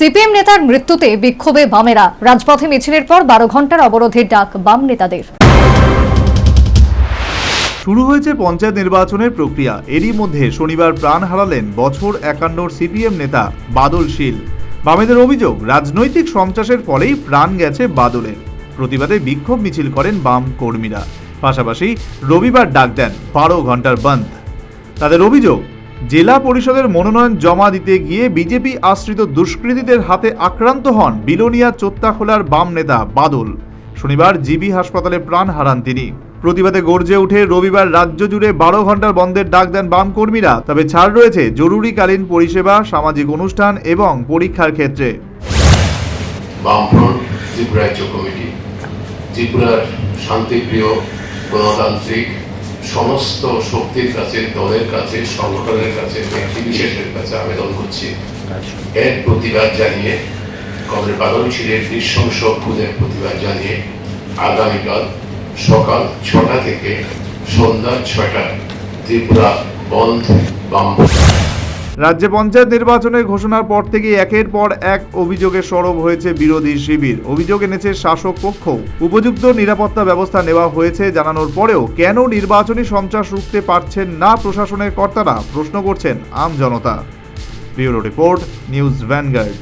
CPM নেতার মৃত্যুতে বিক্ষোভে বামেরা। রাজপথে মিছিলের পর বারো ঘণ্টার অবরোধের ডাক বাম নেতাদের। শুরু হয়েছে পঞ্চায়েত নির্বাচনের প্রক্রিয়া। এরই মধ্যে শনিবার প্রাণ হারালেন বছর একান্নর সিপিএম নেতা বাদল শীল। বামেদের অভিযোগ, রাজনৈতিক সন্ত্রাসের ফলেই প্রাণ গেছে বাদলের। প্রতিবাদে বিক্ষোভ মিছিল করেন বাম কর্মীরা। পাশাপাশি রবিবার ডাক দেন বারো ঘণ্টার বন্ধ। তাদের অভিযোগ জেলা পরিষদের মনোনয়ন জমা দিতে গিয়ে বিজেপি আশ্রিত দুষ্কৃতীদের হাতে আক্রান্ত হন বিলোনিয়া চোত্তাখোলার বাম নেতা বাদল। শনিবার জিবি হাসপাতালে প্রাণ হারান তিনি। প্রতিবাদে গর্জে উঠে রবিবার রাজ্য জুড়ে বারো ঘণ্টার বন্ধের ডাক দেন বাম কর্মীরা, তবে ছাড় রয়েছে জরুরিকালীন পরিষেবা, সামাজিক অনুষ্ঠান এবং পরীক্ষার ক্ষেত্রে। ত্রিপুরার শান্তিপ্রিয় গণতান্ত্রিক সমস্ত শক্তির কাছে, দলের কাছে, সংগঠনের কাছে ব্যক্তি কাছে আবেদন করছি। এর প্রতিবাদ জানিয়ে কমরে বাদল ছিলের নৃশংস খুদের প্রতিবাদ জানিয়ে আগামীকাল সকাল ছটা থেকে সন্ধ্যা ছটা ত্রিপুরা বন্ধ বাম রাজ্যে পঞ্চায়েত নির্বাচনের ঘোষণার পর থেকে একের পর এক অভিযোগে সরব হয়েছে বিরোধী শিবির। অভিযোগ এনেছে শাসক পক্ষ উপযুক্ত নিরাপত্তা ব্যবস্থা নেওয়া হয়েছে জানানোর পরেও কেন নির্বাচনী সন্ত্রাস রুখতে পারছেন না প্রশাসনের কর্তারা? প্রশ্ন করছেন আম জনতা। Bureau report, news Vanguard.